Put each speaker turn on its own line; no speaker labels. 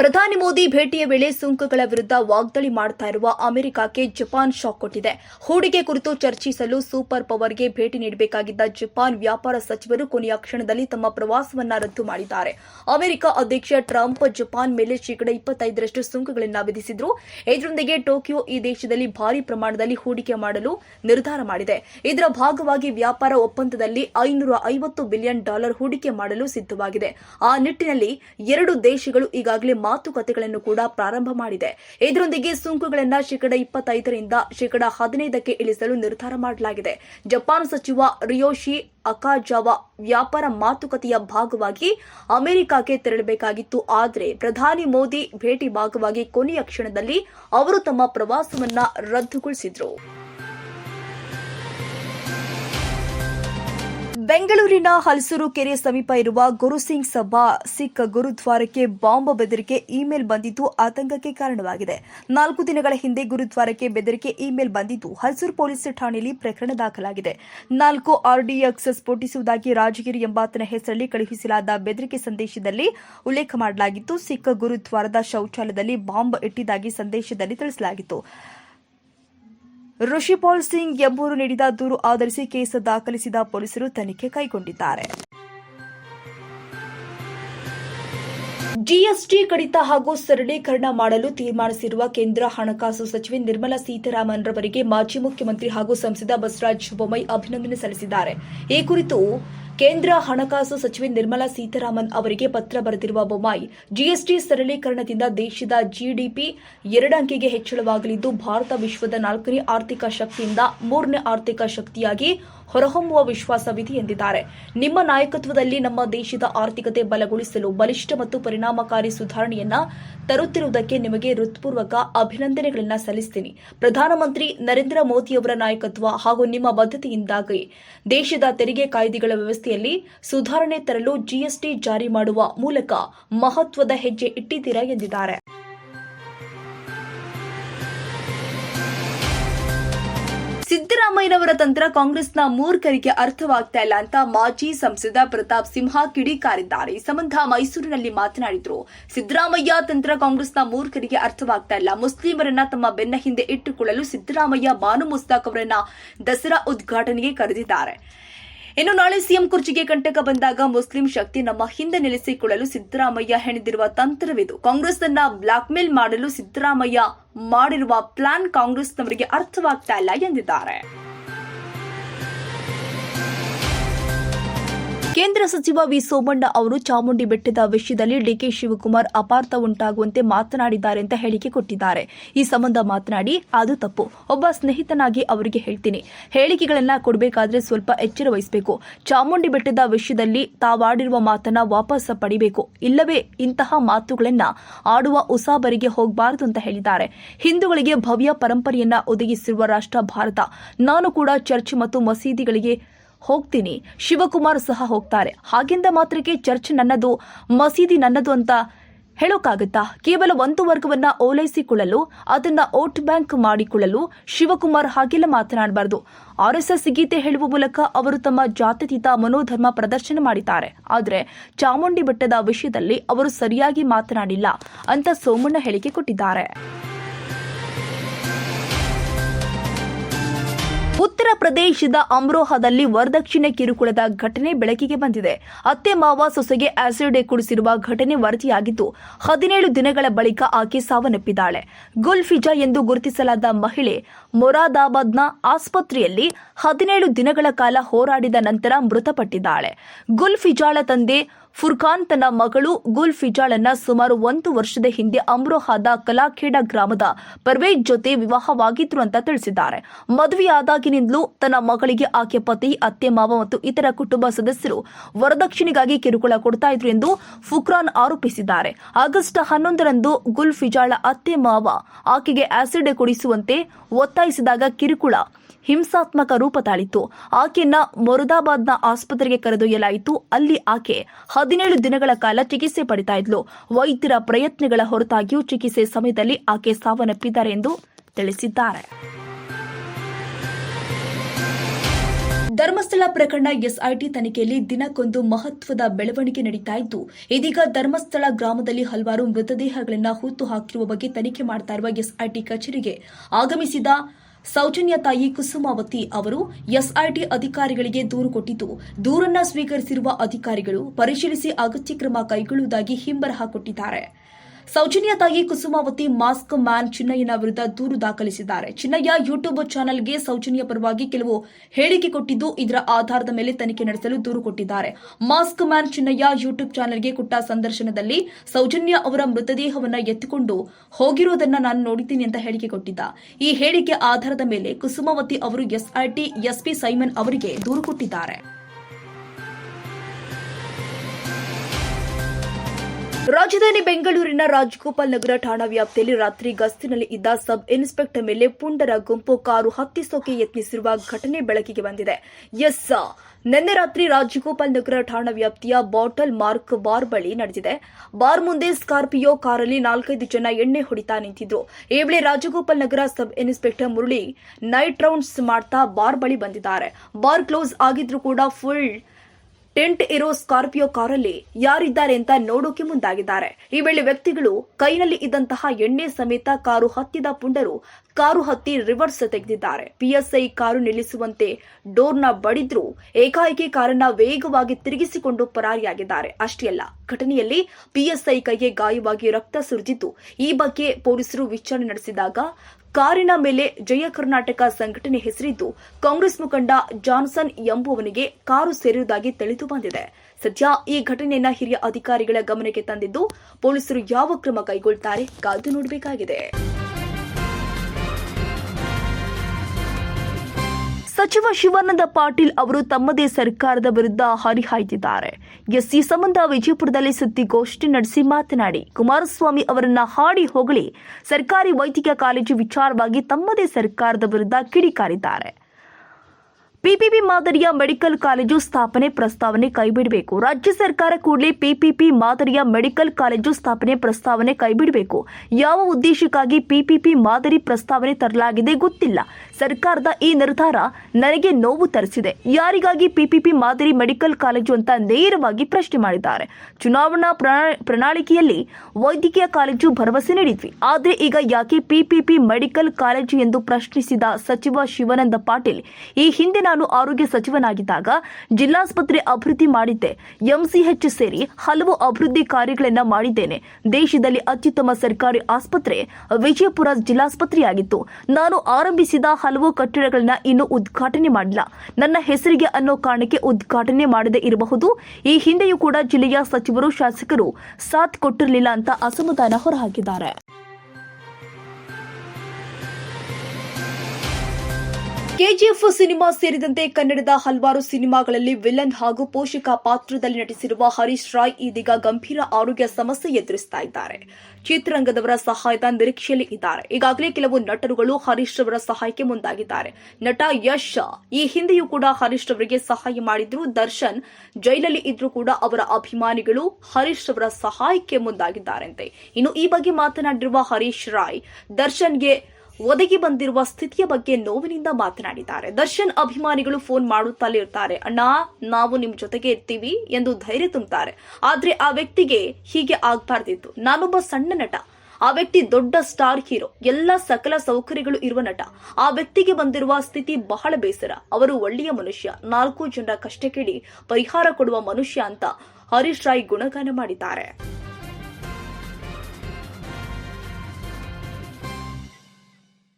ಪ್ರಧಾನಿ ಮೋದಿ ಭೇಟಿಯ ವೇಳೆ ಸುಂಕಗಳ ವಿರುದ್ಧ ವಾಗ್ದಾಳಿ ಮಾಡ್ತಾ ಇರುವ ಅಮೆರಿಕಕ್ಕೆ ಜಪಾನ್ ಶಾಕ್ ಕೊಟ್ಟಿದೆ. ಹೂಡಿಕೆ ಕುರಿತು ಚರ್ಚಿಸಲು ಸೂಪರ್ ಪವರ್ಗೆ ಭೇಟಿ ನೀಡಬೇಕಾಗಿದ್ದ ಜಪಾನ್ ವ್ಯಾಪಾರ ಸಚಿವರು ಕೊನೆಯ ಕ್ಷಣದಲ್ಲಿ ತಮ್ಮ ಪ್ರವಾಸವನ್ನ ರದ್ದು ಮಾಡಿದ್ದಾರೆ. ಅಮೆರಿಕ ಅಧ್ಯಕ್ಷ ಟ್ರಂಪ್ ಜಪಾನ್ ಮೇಲೆ ಶೇಕಡ ಇಪ್ಪತ್ತೈದರಷ್ಟು ಸುಂಕಗಳನ್ನು ವಿಧಿಸಿದ್ರು. ಇದರೊಂದಿಗೆ ಟೋಕಿಯೋ ಈ ದೇಶದಲ್ಲಿ ಭಾರಿ ಪ್ರಮಾಣದಲ್ಲಿ ಹೂಡಿಕೆ ಮಾಡಲು ನಿರ್ಧಾರ ಮಾಡಿದೆ. ಇದರ ಭಾಗವಾಗಿ ವ್ಯಾಪಾರ ಒಪ್ಪಂದದಲ್ಲಿ ಐನೂರ ಐವತ್ತು ಬಿಲಿಯನ್ ಡಾಲರ್ ಹೂಡಿಕೆ ಮಾಡಲು ಸಿದ್ಧವಾಗಿದೆ. ಆ ನಿಟ್ಟಿನಲ್ಲಿ ಎರಡು ದೇಶಗಳು ಈಗಾಗಲೇ ಮಾತುಕತೆಗಳನ್ನು ಕೂಡ ಪ್ರಾರಂಭ ಮಾಡಿದೆ. ಇದರೊಂದಿಗೆ ಸುಂಕಗಳನ್ನು ಶೇಕಡ ಇಪ್ಪತ್ತೈದರಿಂದ ಶೇಕಡ ಹದಿನೈದಕ್ಕೆ ಇಳಿಸಲು ನಿರ್ಧಾರ ಮಾಡಲಾಗಿದೆ. ಜಪಾನ್ ಸಚಿವ ರಿಯೋಶಿ ಅಕಾಜಾವ ವ್ಯಾಪಾರ ಮಾತುಕತೆಯ ಭಾಗವಾಗಿ ಅಮೆರಿಕಕ್ಕೆ ತೆರಳಬೇಕಾಗಿತ್ತು. ಆದರೆ ಪ್ರಧಾನಿ ಮೋದಿ ಭೇಟಿ ಭಾಗವಾಗಿ ಕೊನೆಯ ಕ್ಷಣದಲ್ಲಿ ಅವರು ತಮ್ಮ ಪ್ರವಾಸವನ್ನ ರದ್ದುಗೊಳಿಸಿದ್ರು. ಬೆಂಗಳೂರಿನ ಹಲಸೂರು ಕೆರೆ ಸಮೀಪ ಇರುವ ಗುರುಸಿಂಗ್ ಸಭಾ ಸಿಖ್ ಗುರುದ್ವಾರಕ್ಕೆ ಬಾಂಬ್ ಬೆದರಿಕೆ ಇಮೇಲ್ ಬಂದಿದ್ದು ಆತಂಕಕ್ಕೆ ಕಾರಣವಾಗಿದೆ. ನಾಲ್ಕು ದಿನಗಳ ಹಿಂದೆ ಗುರುದ್ವಾರಕ್ಕೆ ಬೆದರಿಕೆ ಇಮೇಲ್ ಬಂದಿದ್ದು ಹಲಸೂರು ಪೊಲೀಸ್ ಠಾಣೆಯಲ್ಲಿ ಪ್ರಕರಣ ದಾಖಲಾಗಿದೆ. ನಾಲ್ಕು ಆರ್ಡಿಎಕ್ಸ್ ಸ್ಫೋಟಿಸುವುದಾಗಿ ರಾಜಗಿರಿ ಎಂಬಾತನ ಹೆಸರಲ್ಲಿ ಕಳುಹಿಸಲಾದ ಬೆದರಿಕೆ ಸಂದೇಶದಲ್ಲಿ ಉಲ್ಲೇಖ ಮಾಡಲಾಗಿತ್ತು. ಸಿಖ್ ಗುರುದ್ವಾರದ ಶೌಚಾಲಯದಲ್ಲಿ ಬಾಂಬ್ ಇಟ್ಟಿದ್ದಾಗಿ ಸಂದೇಶದಲ್ಲಿ ತಿಳಿಸಲಾಗಿತ್ತು. ಋಷಿಪಾಲ್ ಸಿಂಗ್ ಎಂಬುವರು ನೀಡಿದ ದೂರು ಆಧರಿಸಿ ಕೇಸ್ ದಾಖಲಿಸಿದ ಪೊಲೀಸರು ತನಿಖೆ ಕೈಗೊಂಡಿದ್ದಾರೆ. ಜಿಎಸ್ಟಿ ಕಡಿತ ಹಾಗೂ ಸರಳೀಕರಣ ಮಾಡಲು ತೀರ್ಮಾನಿಸಿರುವ ಕೇಂದ್ರ ಹಣಕಾಸು ಸಚಿವೆ ನಿರ್ಮಲಾ ಸೀತಾರಾಮನ್ ರವರಿಗೆ ಮಾಜಿ ಮುಖ್ಯಮಂತ್ರಿ ಹಾಗೂ ಸಂಸದ ಬಸವರಾಜ ಬೊಮ್ಮಾಯಿ ಅಭಿನಂದನೆ ಸಲ್ಲಿಸಿದ್ದಾರೆ. ಈ ಕುರಿತು ಕೇಂದ್ರ ಹಣಕಾಸು ಸಚಿವೆ ನಿರ್ಮಲಾ ಸೀತಾರಾಮನ್ ಅವರಿಗೆ ಪತ್ರ ಬರೆದಿರುವ ಬೊಮ್ಮಾಯಿ, ಜಿಎಸ್ಟಿ ಸರಳೀಕರಣದಿಂದ ದೇಶದ ಜಿಡಿಪಿ ಎರಡಂಕಿಗೆ ಹೆಚ್ಚಳವಾಗಲಿದ್ದು ಭಾರತ ವಿಶ್ವದ ನಾಲ್ಕನೇ ಆರ್ಥಿಕ ಶಕ್ತಿಯಿಂದ ಮೂರನೇ ಆರ್ಥಿಕ ಶಕ್ತಿಯಾಗಿ ಹೊರಹೊಮ್ಮುವ ವಿಶ್ವಾಸವಿದೆ ಎಂದಿದ್ದಾರೆ. ನಿಮ್ಮ ನಾಯಕತ್ವದಲ್ಲಿ ನಮ್ಮ ದೇಶದ ಆರ್ಥಿಕತೆ ಬಲಗೊಳಿಸಲು ಬಲಿಷ್ಠ ಮತ್ತು ಪರಿಣಾಮಕಾರಿ ಸುಧಾರಣೆಯನ್ನ ತರುತ್ತಿರುವುದಕ್ಕೆ ನಿಮಗೆ ಹೃತ್ಪೂರ್ವಕ ಅಭಿನಂದನೆಗಳನ್ನು ಸಲ್ಲಿಸುತ್ತೇನೆ ಪ್ರಧಾನಮಂತ್ರಿ ನರೇಂದ್ರ ಮೋದಿಯವರ ನಾಯಕತ್ವ ಹಾಗೂ ನಿಮ್ಮ ಬದ್ಧತೆಯಿಂದಾಗಿ ದೇಶದ ತೆರಿಗೆ ಕಾಯ್ದೆಗಳ ವ್ಯವಸ್ಥೆಯಲ್ಲಿ ಸುಧಾರಣೆ ತರಲು ಜಿಎಸ್ಟಿ ಜಾರಿ ಮಾಡುವ ಮೂಲಕ ಮಹತ್ವದ ಹೆಜ್ಜೆ ಇಟ್ಟಿದ್ದೀರಾ ಎಂದಿದ್ದಾರೆ. ಸಿದ್ದರಾಮಯ್ಯನವರ ತಂತ್ರ ಕಾಂಗ್ರೆಸ್ನ ಮೂರ್ಖರಿಗೆ ಅರ್ಥವಾಗ್ತಾ ಇಲ್ಲ ಅಂತ ಮಾಜಿ ಸಂಸದ ಪ್ರತಾಪ್ ಸಿಂಹ ಕಿಡಿಕಾರಿದ್ದಾರೆ. ಈ ಸಂಬಂಧ ಮೈಸೂರಿನಲ್ಲಿ ಮಾತನಾಡಿದ್ರು. ಸಿದ್ದರಾಮಯ್ಯ ತಂತ್ರ ಕಾಂಗ್ರೆಸ್ನ ಮೂರ್ಖರಿಗೆ ಅರ್ಥವಾಗ್ತಾ ಇಲ್ಲ. ಮುಸ್ಲಿಮರನ್ನ ತಮ್ಮ ಬೆನ್ನ ಹಿಂದೆ ಇಟ್ಟುಕೊಳ್ಳಲು ಸಿದ್ದರಾಮಯ್ಯ ಬಾನು ಮುಸ್ತಾಕ್ ಅವರನ್ನ ದಸರಾ ಉದ್ಘಾಟನೆಗೆ ಕರೆದಿದ್ದಾರೆ. ಇನ್ನು ನಾಳೆ ಸಿಎಂ ಕುರ್ಚಿಗೆ ಕಂಟಕ ಬಂದಾಗ ಮುಸ್ಲಿಂ ಶಕ್ತಿ ನಮ್ಮ ಹಿಂದೆ ನೆಲೆಸಿಕೊಳ್ಳಲು ಸಿದ್ದರಾಮಯ್ಯ ಹೆಣೆದಿರುವ ತಂತ್ರವಿದು. ಕಾಂಗ್ರೆಸ್ ಅನ್ನ ಬ್ಲಾಕ್ಮೇಲ್ ಮಾಡಲು ಸಿದ್ದರಾಮಯ್ಯ ಮಾಡಿರುವ ಪ್ಲಾನ್ ಕಾಂಗ್ರೆಸ್ನವರಿಗೆ ಅರ್ಥವಾಗ್ತಾ ಇಲ್ಲ ಎಂದಿದ್ದಾರೆ. ಕೇಂದ್ರ ಸಚಿವ ವಿ ಸೋಮಣ್ಣ ಅವರು ಚಾಮುಂಡಿ ಬೆಟ್ಟದ ವಿಷಯದಲ್ಲಿ ಡಿಕೆ ಶಿವಕುಮಾರ್ ಅಪಾರ್ಥ ಉಂಟಾಗುವಂತೆ ಮಾತನಾಡಿದ್ದಾರೆ ಅಂತ ಹೇಳಿಕೆ ಕೊಟ್ಟಿದ್ದಾರೆ. ಈ ಸಂಬಂಧ ಮಾತನಾಡಿ, ಅದು ತಪ್ಪು. ಒಬ್ಬ ಸ್ನೇಹಿತನಾಗಿ ಅವರಿಗೆ ಹೇಳ್ತೀನಿ. ಹೇಳಿಕೆಗಳನ್ನ ಕೊಡಬೇಕಾದ್ರೆ ಸ್ವಲ್ಪ ಎಚ್ಚರ ವಹಿಸಬೇಕು. ಚಾಮುಂಡಿ ಬೆಟ್ಟದ ವಿಷಯದಲ್ಲಿ ತಾವಾಡಿರುವ ಮಾತನ್ನ ವಾಪಸ್ ಪಡಿಬೇಕು. ಇಲ್ಲವೇ ಇಂತಹ ಮಾತುಗಳನ್ನ ಆಡುವ ಉಸಾಬರಿಗೆ ಹೋಗಬಾರದು ಅಂತ ಹೇಳಿದ್ದಾರೆ. ಹಿಂದೂಗಳಿಗೆ ಭವ್ಯ ಪರಂಪರೆಯನ್ನ ಒದಗಿಸಿರುವ ರಾಷ್ಟ್ರ ಭಾರತ. ನಾನು ಕೂಡ ಚರ್ಚ್ ಮತ್ತು ಮಸೀದಿಗಳಿಗೆ ಹೋಗ್ತೀನಿ. ಶಿವಕುಮಾರ್ ಸಹ ಹೋಗ್ತಾರೆ. ಹಾಗಿಂದ ಮಾತ್ರಕ್ಕೆ ಚರ್ಚ್ ನನ್ನದು, ಮಸೀದಿ ನನ್ನದು ಅಂತ ಹೇಳೋಕ್ಕಾಗತ್ತಾ ಕೇವಲ ಒಂದು ವರ್ಗವನ್ನ ಓಲೈಸಿಕೊಳ್ಳಲು, ಅದನ್ನ ಓಟ್ ಬ್ಯಾಂಕ್ ಮಾಡಿಕೊಳ್ಳಲು ಶಿವಕುಮಾರ್ ಹಾಗೆಲ್ಲ ಮಾತನಾಡಬಾರದು. ಆರ್ಎಸ್ಎಸ್ ಗೀತೆ ಹೇಳುವ ಮೂಲಕ ಅವರು ತಮ್ಮ ಜಾತ್ಯತೀತ ಮನೋಧರ್ಮ ಪ್ರದರ್ಶನ ಮಾಡಿದ್ದಾರೆ. ಆದರೆ ಚಾಮುಂಡಿ ಬೆಟ್ಟದ ವಿಷಯದಲ್ಲಿ ಅವರು ಸರಿಯಾಗಿ ಮಾತನಾಡಿಲ್ಲ ಅಂತ ಸೋಮಣ್ಣ ಹೇಳಿಕೆ ಕೊಟ್ಟಿದ್ದಾರೆ. ಉತ್ತರ ಪ್ರದೇಶದ ಅಮ್ರೋಹಾದಲ್ಲಿ ವರದಕ್ಷಿಣೆ ಕಿರುಕುಳದ ಘಟನೆ ಬೆಳಕಿಗೆ ಬಂದಿದೆ. ಅತ್ತೆ ಮಾವ ಸೊಸೆಗೆ ಆಸಿಡ್ ಕುಡಿಸಿರುವ ಘಟನೆ ವರದಿಯಾಗಿದ್ದು, ಹದಿನೇಳು ದಿನಗಳ ಬಳಿಕ ಆಕೆ ಸಾವನ್ನಪ್ಪಿದ್ದಾಳೆ. ಗುಲ್ಫಿಜಾ ಎಂದು ಗುರುತಿಸಲಾದ ಮಹಿಳೆ ಮೊರಾದಾಬಾದ್ನ ಆಸ್ಪತ್ರೆಯಲ್ಲಿ ಹದಿನೇಳು ದಿನಗಳ ಕಾಲ ಹೋರಾಡಿದ ನಂತರ ಮೃತಪಟ್ಟಿದ್ದಾಳೆ. ಗುಲ್ ಫಿಜಾಳ ತಂದೆ ಫುರ್ಖಾನ್ ತನ್ನ ಮಗಳು ಗುಲ್ ಫಿಜಾಳನ್ನ ಸುಮಾರು ಒಂದು ವರ್ಷದ ಹಿಂದೆ ಅಮ್ರೋಹಾದ ಕಲಾಖೇಡ ಗ್ರಾಮದ ಪರ್ವೇಜ್ ಜೊತೆ ವಿವಾಹವಾಗಿದ್ರು ಅಂತ ತಿಳಿಸಿದ್ದಾರೆ. ಮದುವೆಯಾದಾಗಿನಿಂದಲೂ ತನ್ನ ಮಗಳಿಗೆ ಆಕೆ ಪತಿ, ಅತ್ತೆ, ಮಾವ ಮತ್ತು ಇತರ ಕುಟುಂಬ ಸದಸ್ಯರು ವರದಕ್ಷಿಣೆಗಾಗಿ ಕಿರುಕುಳ ಕೊಡ್ತಾ ಇದ್ರು ಎಂದು ಫುಕ್ರಾನ್ ಆರೋಪಿಸಿದ್ದಾರೆ. ಆಗಸ್ಟ್ ಹನ್ನೊಂದರಂದು ಗುಲ್ ಫಿಜಾಳ ಅತ್ತೆ, ಮಾವ ಆಕೆಗೆ ಆಸಿಡ್ ಕುಡಿಸುವಂತೆ ಒತ್ತಾಯಿಸಿದಾಗ ಕಿರುಕುಳ. ಹಿಂಸಾತ್ಮಕ ರೂಪ ತಾಳಿತ್ತು. ಆಕೆಯನ್ನ ಮೊರದಾಬಾದ್ನ ಆಸ್ಪತ್ರೆಗೆ ಕರೆದೊಯ್ಯಲಾಯಿತು. ಅಲ್ಲಿ ಆಕೆ ಹದಿನೇಳು ದಿನಗಳ ಕಾಲ ಚಿಕಿತ್ಸೆ ಪಡಿತಾ ಇದ್ಲು. ವೈದ್ಯರ ಪ್ರಯತ್ನಗಳ ಹೊರತಾಗಿಯೂ ಚಿಕಿತ್ಸೆ ಸಮಯದಲ್ಲಿ ಆಕೆ ಸಾವನ್ನಪ್ಪಿದ್ದಾರೆ ಎಂದು ತಿಳಿಸಿದ್ದಾರೆ. ಧರ್ಮಸ್ಥಳ ಪ್ರಕರಣ ಎಸ್ಐಟಿ ತನಿಖೆಯಲ್ಲಿ ದಿನಕ್ಕೊಂದು ಮಹತ್ವದ ಬೆಳವಣಿಗೆ ನಡೀತಾ ಇದ್ದು, ಇದೀಗ ಧರ್ಮಸ್ಥಳ ಗ್ರಾಮದಲ್ಲಿ ಹಲವಾರು ಮೃತದೇಹಗಳನ್ನು ಹೂತು ಹಾಕಿರುವ ಬಗ್ಗೆ ತನಿಖೆ ಮಾಡ್ತಾ ಇರುವ ಎಸ್ಐಟಿ ಕಚೇರಿಗೆ ಆಗಮಿಸಿದ ಸೌಜನ್ಯ ತಾಯಿ ಕುಸುಮಾವತಿ ಅವರು ಎಸ್ಐಟಿ ಅಧಿಕಾರಿಗಳಿಗೆ ದೂರು ಕೊಟ್ಟಿದ್ದು, ದೂರನ್ನ ಸ್ವೀಕರಿಸಿರುವ ಅಧಿಕಾರಿಗಳು ಪರಿಶೀಲಿಸಿ ಅಗತ್ಯ ಕ್ರಮ ಕೈಗೊಳ್ಳುವುದಾಗಿ ಹಿಂಬರಹ ಕೊಟ್ಟಿದ್ದಾರೆ. ಸೌಜನ್ಯ ತಾಯಿ ಕುಸುಮಾವತಿ ಮಾಸ್ಕ್ ಮ್ಯಾನ್ ಚಿನ್ನಯ್ಯನ ವಿರುದ್ಧ ದೂರು ದಾಖಲಿಸಿದ್ದಾರೆ. ಚಿನ್ನಯ್ಯ ಯೂಟ್ಯೂಬ್ ಚಾನೆಲ್ಗೆ ಸೌಜನ್ಯ ಪರವಾಗಿ ಕೆಲವು ಹೇಳಿಕೆ ಕೊಟ್ಟಿದ್ದು, ಇದರ ಆಧಾರದ ಮೇಲೆ ತನಿಖೆ ನಡೆಸಲು ದೂರು ಕೊಟ್ಟಿದ್ದಾರೆ. ಮಾಸ್ಕ್ ಮ್ಯಾನ್ ಚಿನ್ನಯ್ಯ ಯೂಟ್ಯೂಬ್ ಚಾನೆಲ್ಗೆ ಕೊಟ್ಟ ಸಂದರ್ಶನದಲ್ಲಿ ಸೌಜನ್ಯ ಅವರ ಮೃತದೇಹವನ್ನು ಎತ್ತಿಕೊಂಡು ಹೋಗಿರೋದನ್ನ ನಾನು ನೋಡಿದ್ದೀನಿ ಅಂತ ಹೇಳಿಕೆ ಕೊಟ್ಟಿದ್ದ. ಈ ಹೇಳಿಕೆ ಆಧಾರದ ಮೇಲೆ ಕುಸುಮಾವತಿ ಅವರು ಎಸ್ಐಟಿ ಎಸ್ಪಿ ಸೈಮನ್ ಅವರಿಗೆ ದೂರು ಕೊಟ್ಟಿದ್ದಾರೆ. ರಾಜಧಾನಿ ಬೆಂಗಳೂರಿನ ರಾಜಗೋಪಾಲ್ ನಗರ ಠಾಣಾ ವ್ಯಾಪ್ತಿಯಲ್ಲಿ ರಾತ್ರಿ ಗಸ್ತಿನಲ್ಲಿ ಇದ್ದ ಸಬ್ ಇನ್ಸ್ಪೆಕ್ಟರ್ ಮೇಲೆ ಪುಂಡರ ಗುಂಪು ಕಾರು ಹತ್ತಿಸೋಕೆ ಯತ್ನಿಸಿರುವ ಘಟನೆ ಬೆಳಕಿಗೆ ಬಂದಿದೆ. ಎಸ್, ನಿನ್ನೆ ರಾತ್ರಿ ರಾಜಗೋಪಾಲ್ ನಗರ ಠಾಣಾ ವ್ಯಾಪ್ತಿಯ ಬಾಟಲ್ ಮಾರ್ಕ್ ಬಾರ್ ಬಳಿ ನಡೆದಿದೆ. ಬಾರ್ ಮುಂದೆ ಸ್ಕಾರ್ಪಿಯೋ ಕಾರಲ್ಲಿ ನಾಲ್ಕೈದು ಜನ ಎಣ್ಣೆ ಹೊಡಿತಾ ನಿಂತಿದ್ರು. ಈ ವೇಳೆ Rajagopal Nagar sub inspector Murali night rounds ಮಾಡ್ತಾ ಬಾರ್ ಬಳಿ ಬಂದಿದ್ದಾರೆ. ಬಾರ್ ಕ್ಲೋಸ್ ಆಗಿದ್ರು ಕೂಡ ಫುಲ್ ಟೆಂಟ್ ಇರೋ ಸ್ಕಾರ್ಪಿಯೋ ಕಾರಲ್ಲಿ ಯಾರಿದ್ದಾರೆ ಅಂತ ನೋಡೋಕೆ ಮುಂದಾಗಿದ್ದಾರೆ. ಈ ವೇಳೆ ವ್ಯಕ್ತಿಗಳು ಕೈನಲ್ಲಿ ಇದ್ದಂತಹ ಎಣ್ಣೆ ಸಮೇತ ಕಾರು ಹತ್ತಿದ ಪುಂಡರು ಕಾರು ಹತ್ತಿ ರಿವರ್ಸ್ ತೆಗೆದಿದ್ದಾರೆ. ಪಿಎಸ್ಐ ಕಾರು ನಿಲ್ಲಿಸುವಂತೆ ಡೋರ್ನ ಬಡಿದ್ರು. ಏಕಾಏಕಿ ಕಾರನ್ನ ವೇಗವಾಗಿ ತಿರುಗಿಸಿಕೊಂಡು ಪರಾರಿಯಾಗಿದ್ದಾರೆ. ಅಷ್ಟೇ ಅಲ್ಲ, ಘಟನೆಯಲ್ಲಿ ಪಿಎಸ್ಐ ಕೈಗೆ ಗಾಯವಾಗಿ ರಕ್ತ ಸುರಿದಿದ್ದು. ಈ ಬಗ್ಗೆ ಪೊಲೀಸರು ವಿಚಾರಣೆ ನಡೆಸಿದಾಗ ಕಾರಿನ ಮೇಲೆ ಜಯ ಕರ್ನಾಟಕ ಸಂಘಟನೆ ಹೆಸರಿದ್ದು, ಕಾಂಗ್ರೆಸ್ ಮುಖಂಡ ಜಾನ್ಸನ್ ಎಂಬುವನಿಗೆ ಕಾರು ಸೇರುವುದಾಗಿ ತಿಳಿದು ಬಂದಿದೆ. ಸದ್ಯ ಈ ಘಟನೆಯನ್ನ ಹಿರಿಯ ಅಧಿಕಾರಿಗಳ ಗಮನಕ್ಕೆ ತಂದಿದ್ದು, ಪೊಲೀಸರು ಯಾವ ಕ್ರಮ ಕೈಗೊಳ್ತಾರೆ ಕಾದು ನೋಡಬೇಕಾಗಿದೆ. ಸಚಿವ ಶಿವಾನಂದ ಪಾಟೀಲ್ ಅವರು ತಮ್ಮದೇ ಸರ್ಕಾರದ ವಿರುದ್ಧ ಹರಿಹಾಯ್ದಿದ್ದಾರೆ. ಎಸ್ ಈ ಸಂಬಂಧ ವಿಜಯಪುರದಲ್ಲಿ ಸುದ್ದಿಗೋಷ್ಠಿ ನಡೆಸಿ ಮಾತನಾಡಿ, ಕುಮಾರಸ್ವಾಮಿ ಅವರನ್ನ ಹಾಡಿ ಹೊಗಳಿ ಸರ್ಕಾರಿ ವೈದ್ಯಕೀಯ ಕಾಲೇಜು ವಿಚಾರವಾಗಿ ತಮ್ಮದೇ ಸರ್ಕಾರದ ವಿರುದ್ಧ ಕಿಡಿಕಾರಿದ್ದಾರೆ. ಪಿಪಿಪಿ ಮಾದರಿಯ ಮೆಡಿಕಲ್ ಕಾಲೇಜು ಸ್ಥಾಪನೆ ಪ್ರಸ್ತಾವನೆ ಕೈಬಿಡಬೇಕು. ರಾಜ್ಯ ಸರ್ಕಾರ ಕೂಡಲೇ ಪಿಪಿಪಿ ಮಾದರಿಯ ಮೆಡಿಕಲ್ ಕಾಲೇಜು ಸ್ಥಾಪನೆ ಪ್ರಸ್ತಾವನೆ ಕೈಬಿಡಬೇಕು. ಯಾವ ಉದ್ದೇಶಕ್ಕಾಗಿ ಪಿಪಿಪಿ ಮಾದರಿ ಪ್ರಸ್ತಾವನೆ ತರಲಾಗಿದೆ ಗೊತ್ತಿಲ್ಲ. ಸರ್ಕಾರದ ಈ ನಿರ್ಧಾರ ನನಗೆ ನೋವು ತರಿಸಿದೆ. ಯಾರಿಗಾಗಿ ಪಿಪಿಪಿ ಮಾದರಿ ಮೆಡಿಕಲ್ ಕಾಲೇಜು ಅಂತ ನೇರವಾಗಿ ಪ್ರಶ್ನೆ ಮಾಡಿದ್ದಾರೆ. ಚುನಾವಣಾ ಪ್ರಣಾ- ಪ್ರಣಾಳಿಕೆಯಲ್ಲಿ ವೈದ್ಯಕೀಯ ಕಾಲೇಜು ಭರವಸೆ ನೀಡಿದ್ವಿ. ಆದರೆ ಈಗ ಯಾಕೆ ಪಿಪಿಪಿ ಮೆಡಿಕಲ್ ಕಾಲೇಜು ಎಂದು ಪ್ರಶ್ನಿಸಿದ ಸಚಿವ ಶಿವಾನಂದ ಪಾಟೀಲ್ ಈ ಹಿಂದೆ ನಾನು ಆರೋಗ್ಯ ಸಚಿವನಾಗಿದ್ದಾಗ ಜಿಲ್ಲಾಸ್ಪತ್ರೆ ಅಭಿವೃದ್ಧಿ ಮಾಡಿದ್ದೆ. ಎಂಸಿಎಚ್ ಸೇರಿ ಹಲವು ಅಭಿವೃದ್ಧಿ ಕಾರ್ಯಗಳನ್ನು ಮಾಡಿದ್ದೇನೆ. ದೇಶದಲ್ಲಿ ಅತ್ಯುತ್ತಮ ಸರ್ಕಾರಿ ಆಸ್ಪತ್ರೆ ವಿಜಯಪುರ ಜಿಲ್ಲಾಸ್ಪತ್ರೆಯಾಗಿತ್ತು. ನಾನು ಆರಂಭಿಸಿದ ಹಲವು ಕಟ್ಟಡಗಳನ್ನ ಇನ್ನೂ ಉದ್ಘಾಟನೆ ಮಾಡಿಲ್ಲ. ನನ್ನ ಹೆಸರಿಗೆ ಅನ್ನೋ ಕಾರಣಕ್ಕೆ ಉದ್ಘಾಟನೆ ಮಾಡದೇ ಇರಬಹುದು. ಈ ಹಿಂದೆಯೂ ಕೂಡ ಜಿಲ್ಲೆಯ ಸಚಿವರು, ಶಾಸಕರು ಸಾಥ್ ಕೊಟ್ಟಿರಲಿಲ್ಲ ಅಂತ ಅಸಮಾಧಾನ ಹೊರಹಾಕಿದ್ದಾರೆ. ಕೆಜಿಎಫ್ ಸಿನಿಮಾ ಸೇರಿದಂತೆ ಕನ್ನಡದ ಹಲವಾರು ಸಿನಿಮಾಗಳಲ್ಲಿ ವಿಲನ್ ಹಾಗೂ ಪೋಷಕ ಪಾತ್ರದಲ್ಲಿ ನಟಿಸಿರುವ ಹರೀಶ್ ರಾಯ್ ಇದೀಗ ಗಂಭೀರ ಆರೋಗ್ಯ ಸಮಸ್ಯೆ ಎದುರಿಸ್ತಾ ಇದ್ದಾರೆ. ಚಿತ್ರರಂಗದವರ ಸಹಾಯದ ನಿರೀಕ್ಷೆಯಲ್ಲಿ ಇದ್ದಾರೆ. ಈಗಾಗಲೇ ಕೆಲವು ನಟರುಗಳು ಹರೀಶ್ ರವರ ಸಹಾಯಕ್ಕೆ ಮುಂದಾಗಿದ್ದಾರೆ. ನಟ ಯಶ್, ಈ ಹಿಂದೆಯೂ ಕೂಡ ಹರೀಶ್ ರವರಿಗೆ ಸಹಾಯ ಮಾಡಿದ್ರು. ದರ್ಶನ್, ಜೈಲಲ್ಲಿ ಇದ್ರೂ ಕೂಡ ಅವರ ಅಭಿಮಾನಿಗಳು ಹರೀಶ್ ರವರ ಸಹಾಯಕ್ಕೆ ಮುಂದಾಗಿದ್ದಾರಂತೆ. ಇನ್ನು ಈ ಬಗ್ಗೆ ಮಾತನಾಡಿರುವ ಹರೀಶ್ ರಾಯ್, ದರ್ಶನ್ಗೆ ಒದಗಿ ಬಂದಿರುವ ಸ್ಥಿತಿಯ ಬಗ್ಗೆ ನೋವಿನಿಂದ ಮಾತನಾಡಿದ್ದಾರೆ. ದರ್ಶನ್ ಅಭಿಮಾನಿಗಳು ಫೋನ್ ಮಾಡುತ್ತಲೇ ಇರ್ತಾರೆ. ಅಣ್ಣ, ನಾವು ನಿಮ್ ಜೊತೆಗೆ ಇರ್ತೀವಿ ಎಂದು ಧೈರ್ಯ ತುಂಬುತ್ತಾರೆ ಆದ್ರೆ ಆ ವ್ಯಕ್ತಿಗೆ ಹೀಗೆ ಆಗ್ಬಾರ್ದಿತ್ತು. ನಾನೊಬ್ಬ ಸಣ್ಣ ನಟ. ಆ ವ್ಯಕ್ತಿ ದೊಡ್ಡ ಸ್ಟಾರ್ ಹೀರೋ. ಎಲ್ಲ ಸಕಲ ಸೌಕರ್ಯಗಳು ಇರುವ ನಟ. ಆ ವ್ಯಕ್ತಿಗೆ ಬಂದಿರುವ ಸ್ಥಿತಿ ಬಹಳ ಬೇಸರ. ಅವರು ಒಳ್ಳೆಯ ಮನುಷ್ಯ. ನಾಲ್ಕು ಜನರ ಕಷ್ಟ ಪರಿಹಾರ ಕೊಡುವ ಮನುಷ್ಯ ಅಂತ ಹರೀಶ್ ರಾಯ್ ಗುಣಗಾನ ಮಾಡಿದ್ದಾರೆ.